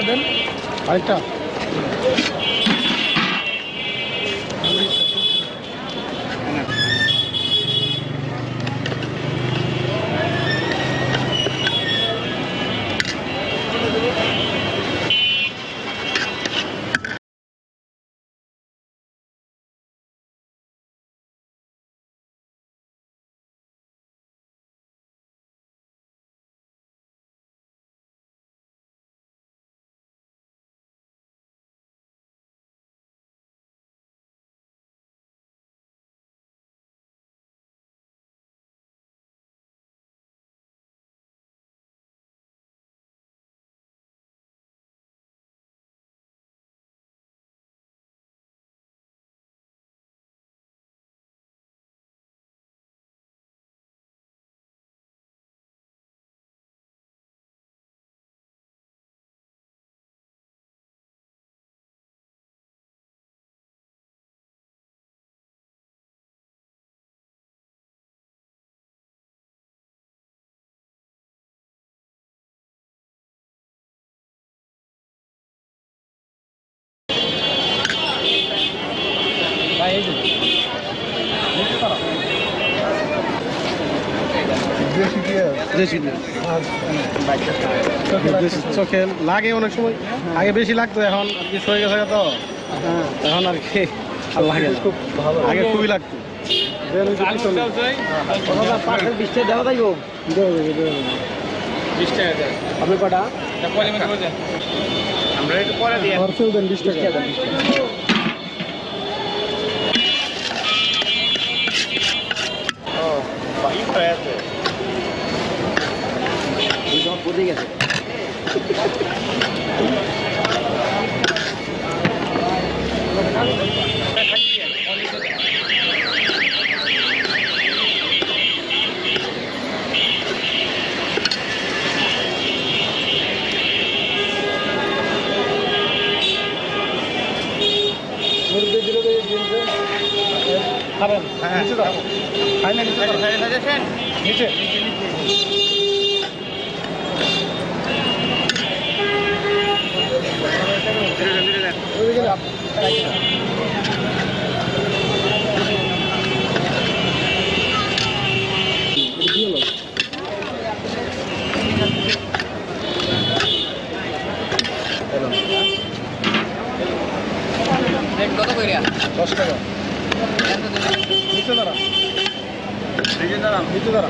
আরেকটা দেন। আরেকটা? চোখে লাগে অনেক সময়। আগে বেশি লাগতো এখন আর কি হয়ে গেছে তো। এখন আর কি আর লাগে খুব ভালো আগে খুবই লাগতো। যাইব? আপনি কটা? আমরা একটু পরে দিয়ে দেন বিশ টাকা। হয়ে 고생해야 돼. नीचे नीचे नीचे নিচে দাও। সাজেশন নিচে ওইদিকে না, রাখি না। এটা দিয়ে নাও। কত কইরা দশ টাকা নিচে দাঁড়া দেখে দাঁড়ান নিচে দাঁড়া